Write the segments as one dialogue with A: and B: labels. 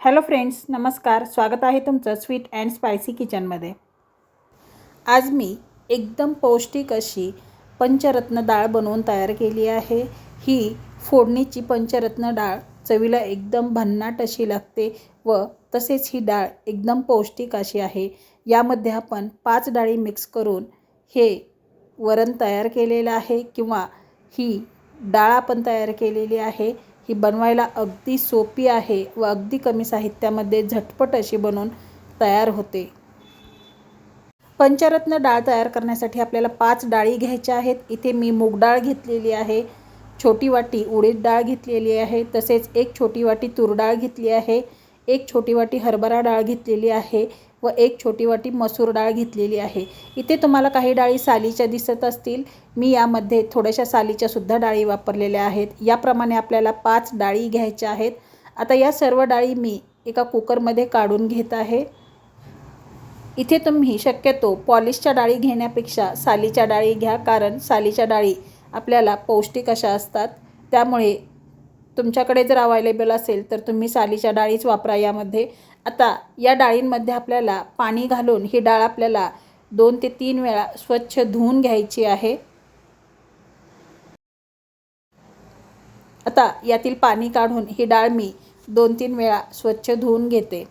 A: Hello friends नमस्कार. स्वागत आहे तुमचं स्वीट अँड स्पायसी किचनमध्ये. आज मी एकदम पौष्टिक अशी पंचरत्न डाळ बनवून तयार केली आहे. ही फोडणीची पंचरत्न डाळ चवीला एकदम भन्नाट अशी लागते व तसेच ही डाळ एकदम पौष्टिक अशी आहे. यामध्ये आपण पाच डाळी मिक्स करून हे वरण तयार केलेलं आहे किंवा ही डाळ आपण तयार केलेली आहे. ही बनवायला अगदी सोपी आहे व अगदी कमी साहित्यामध्ये झटपट अशी बनवून तयार होते. पंचरत्न डाळ तयार करण्यासाठी आपल्याला पाच डाळी घ्यायच्या आहेत. इथे मी मूग डाळ घेतलेली आहे छोटी वाटी उडीद डाळ घेतलेली आहे तसेच एक छोटी वाटी तूर डाळ घेतली आहे. एक छोटी वाटी हरभरा डाळ घेतलेली आहे व एक छोटी वाटी मसूर डाळ घेतलेली आहे. इथे तुम्हाला काही डाळी सालीच्या दिसत असतील. मी यामध्ये थोड्याशा सालीच्या सुद्धा डाळी वापरलेल्या आहेत. याप्रमाणे आपल्याला पाच डाळी घ्यायच्या आहेत. आता या सर्व डाळी मी एका कुकरमध्ये काढून घेत आहे. इथे तुम्ही शक्यतो पॉलिशच्या डाळी घेण्यापेक्षा सालीच्या डाळी घ्या कारण सालीच्या डाळी आपल्याला पौष्टिक अशा असतात. त्यामुळे तुमच्याकडे जर अवेलेबल असेल तर तुम्ही सालीच्या डाळीच वापरा यामध्ये. आता या डाळींमध्ये आपल्याला पाणी घालून ही डाळ आपल्याला दोन ते तीन वेळा स्वच्छ धुवून घ्यायची आहे. आता यातील पाणी काढून ही डाळ मी दोन तीन वेळा स्वच्छ धुवून घेते.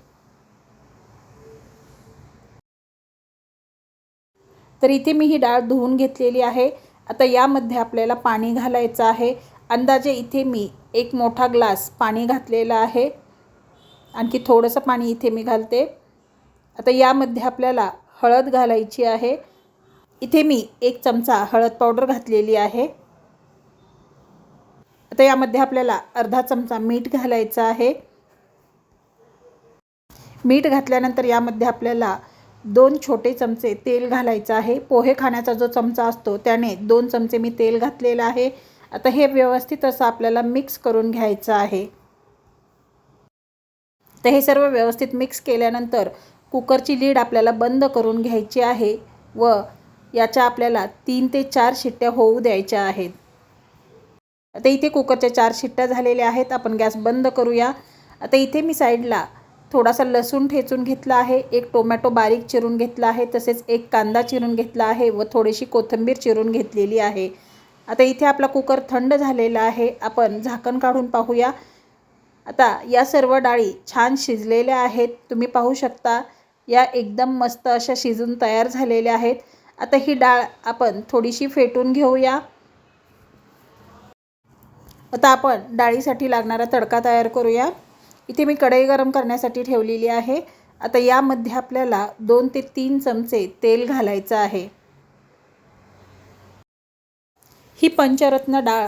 A: तर इथे मी ही डाळ धुवून घेतलेली आहे. आता यामध्ये आपल्याला पाणी घालायचं आहे. अंदाजे इथे मी एक मोठा ग्लास पाणी घातलेलं आहे. आणखी थोडंसं पाणी इथे मी घालते. आता यामध्ये आपल्याला हळद घालायची आहे. इथे मी एक चमचा हळद पावडर घातलेली आहे. आता यामध्ये आपल्याला अर्धा चमचा मीठ घालायचं आहे. मीठ घातल्यानंतर यामध्ये आपल्याला दोन छोटे चमचे तेल घालायचं आहे. पोहे खाण्याचा जो चमचा असतो त्याने दोन चमचे मी तेल घातलेलं आहे. आता हे व्यवस्थित असं आपल्याला मिक्स करून घ्यायचं आहे. तर हे सर्व व्यवस्थित मिक्स केल्यानंतर कुकरची लीड आपल्याला बंद करून घ्यायची आहे व याच्या आपल्याला तीन ते चार शिट्ट्या होऊ द्यायच्या आहेत. आता इथे कुकरच्या चार शिट्ट्या झालेल्या आहेत. आपण गॅस बंद करूया. आता इथे मी साईडला थोडासा लसूण ठेचून घेतला आहे. एक टोमॅटो बारीक चिरून घेतला आहे. तसेच एक कांदा चिरून घेतला आहे व थोडीशी कोथिंबीर चिरून घेतलेली आहे. आता इथे आपला कुकर थंड झालेला आहे. आपण झाकण काढून पाहूया. आता या सर्व डाळी छान शिजलेल्या आहेत. तुम्ही पाहू शकता या एकदम मस्त अशा शिजून तयार झालेल्या आहेत. आता ही डाळ आपण थोडीशी फेटून घेऊया. आता आपण डाळीसाठी लागणारा तडका तयार करूया. इथे मी कढई गरम करण्यासाठी ठेवलेली आहे. आता यामध्ये आपल्याला दोन ते तीन चमचे तेल घालायचं आहे. ही पंचरत्न डाळ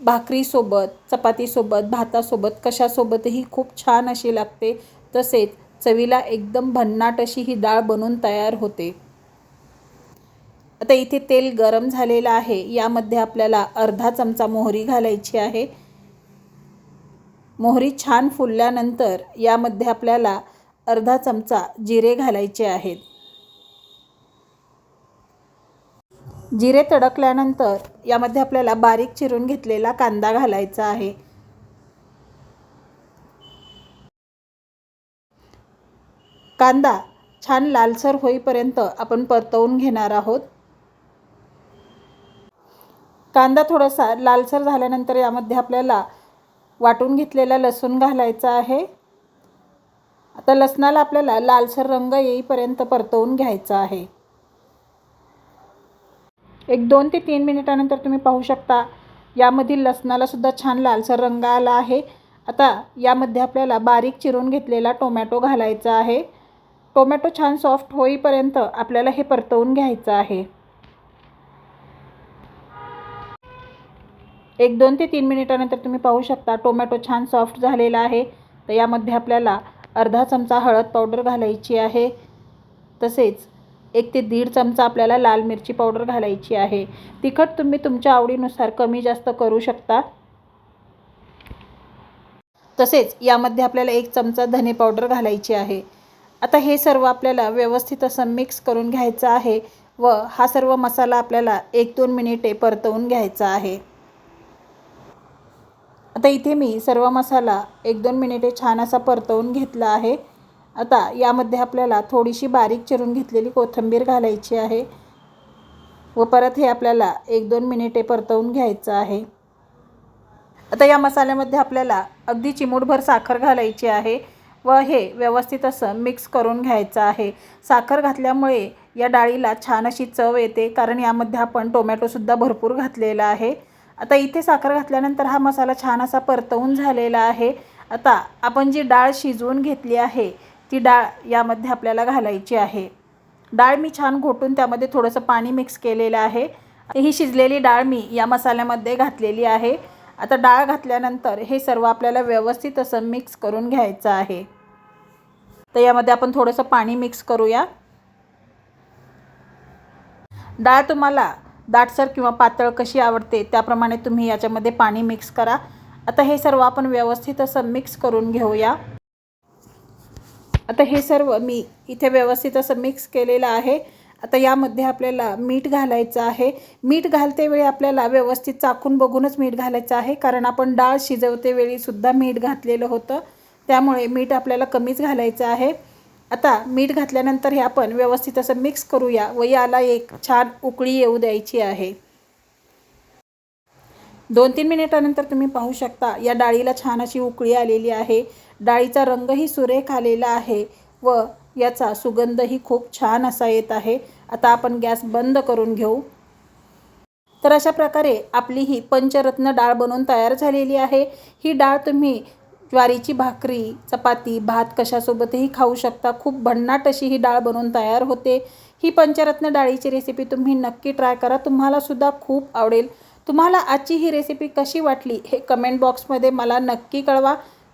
A: भाकरीसोबत चपातीसोबत भातासोबत कशासोबतही खूप छान अशी लागते. तसेच चवीला एकदम भन्नाट अशी ही डाळ बनून तयार होते. आता इथे तेल गरम झालेलं आहे. यामध्ये आपल्याला अर्धा चमचा मोहरी घालायची आहे. मोहरी छान फुलल्यानंतर यामध्ये आपल्याला अर्धा चमचा जिरे घालायचे आहेत. जिरे तडकल्यानंतर यामध्ये आपल्याला बारीक चिरून घेतलेला कांदा घालायचा आहे. कांदा छान लालसर होईपर्यंत आपण परतवून घेणार आहोत. कांदा थोडासा लालसर झाल्यानंतर यामध्ये आपल्याला वाटून घेतलेला लसूण घालायचा आहे. आता लसणाला आपल्याला लालसर रंग येईपर्यंत परतवून घ्यायचा आहे. एक दोन ते तीन मिनिटानंतर तुम्ही पाहू शकता. यामधील लसणालासुद्धा छान लालसर रंग आला आहे. आता यामध्ये आपल्याला बारीक चिरून घेतलेला टोमॅटो घालायचा आहे. टोमॅटो छान सॉफ्ट होईपर्यंत आपल्याला हे परतवून घ्यायचं आहे. एक दोन ते तीन मिनिटानंतर तुम्ही पाहू शकता टोमॅटो छान सॉफ्ट झालेला आहे. तर यामध्ये आपल्याला अर्धा चमचा हळद पावडर घालायची आहे. तसेच एक ते दीड चमचा आपल्याला लाल मिरची पावडर घालायची आहे. तिखट तुम्ही तुमच्या आवडीनुसार कमी जास्त करू शकता. तसेच यामध्ये आपल्याला एक चमचा धने पावडर घालायची आहे. आता हे सर्व आपल्याला व्यवस्थित असं मिक्स करून घ्यायचं आहे व हा सर्व मसाला आपल्याला एक दोन मिनिटे परतवून घ्यायचा आहे. आता इथे मी सर्व मसाला एक दोन मिनिटे छान असा परतवून घेतला आहे. आता यामध्ये आपल्याला थोडीशी बारीक चिरून घेतलेली कोथिंबीर घालायची आहे व परत हे आपल्याला एक दोन मिनिटे परतवून घ्यायचं आहे. आता या मसाल्यामध्ये आपल्याला अगदी चिमूटभर साखर घालायची आहे व हे व्यवस्थित असं मिक्स करून घ्यायचं आहे. साखर घातल्यामुळे या डाळीला छान अशी चव येते कारण यामध्ये आपण टोमॅटोसुद्धा भरपूर घातलेला आहे. आता इथे साखर घातल्यानंतर हा मसाला छान असा परतवून झालेला आहे. आता आपण जी डाळ शिजवून घेतली आहे ती डाळ यामध्ये आपल्याला घालायची आहे. डाळ मी छान घोटून त्यामध्ये थोडंसं पाणी मिक्स केलेलं आहे. ही शिजलेली डाळ मी या मसाल्यामध्ये घातलेली आहे. आता डाळ घातल्यानंतर हे सर्व आपल्याला व्यवस्थित असं मिक्स करून घ्यायचं आहे. तर यामध्ये आपण थोडंसं पाणी मिक्स करूया. डाळ तुम्हाला दाटसर किंवा पातळ कशी आवडते त्याप्रमाणे तुम्ही याच्यामध्ये पाणी मिक्स करा. आता हे सर्व आपण व्यवस्थित असं मिक्स करून घेऊया. आता हे सर्व मी इथे व्यवस्थित असं मिक्स केलेलं आहे. आता यामध्ये आपल्याला मीठ घालायचं आहे. मीठ घालते वेळी आपल्याला व्यवस्थित चाकून बघूनच मीठ घालायचं आहे. कारण आपण डाळ शिजवते वेळीसुद्धा मीठ घातलेलं होतं. त्यामुळे मीठ आपल्याला कमीच घालायचं आहे. आता मीठ घातल्यानंतर हे आपण व्यवस्थित असं मिक्स करूया व याला एक छान उकळी येऊ द्यायची आहे. दोन तीन मिनिटानंतर तुम्ही पाहू शकता या डाळीला छान अशी उकळी आलेली आहे. डाळीचा रंगही सुरेख आलेला आहे व याचा सुगंधही खूप छान असा येत आहे. आता आपण गॅस बंद करून घेऊ. तर अशा प्रकारे आपली ही पंचरत्न डाळ बनवून तयार झालेली आहे. ही डाळ तुम्ही ज्वारीची भाकरी चपाती भात कशासोबतही खाऊ शकता. खूप भन्नाट अशी ही डाळ बनवून तयार होते. ही पंचरत्न डाळीची रेसिपी तुम्ही नक्की ट्राय करा. तुम्हालासुद्धा खूप आवडेल. तुम्हाला आजची ही रेसिपी कशी वाटली हे कमेंट बॉक्समध्ये मला नक्की कळवा.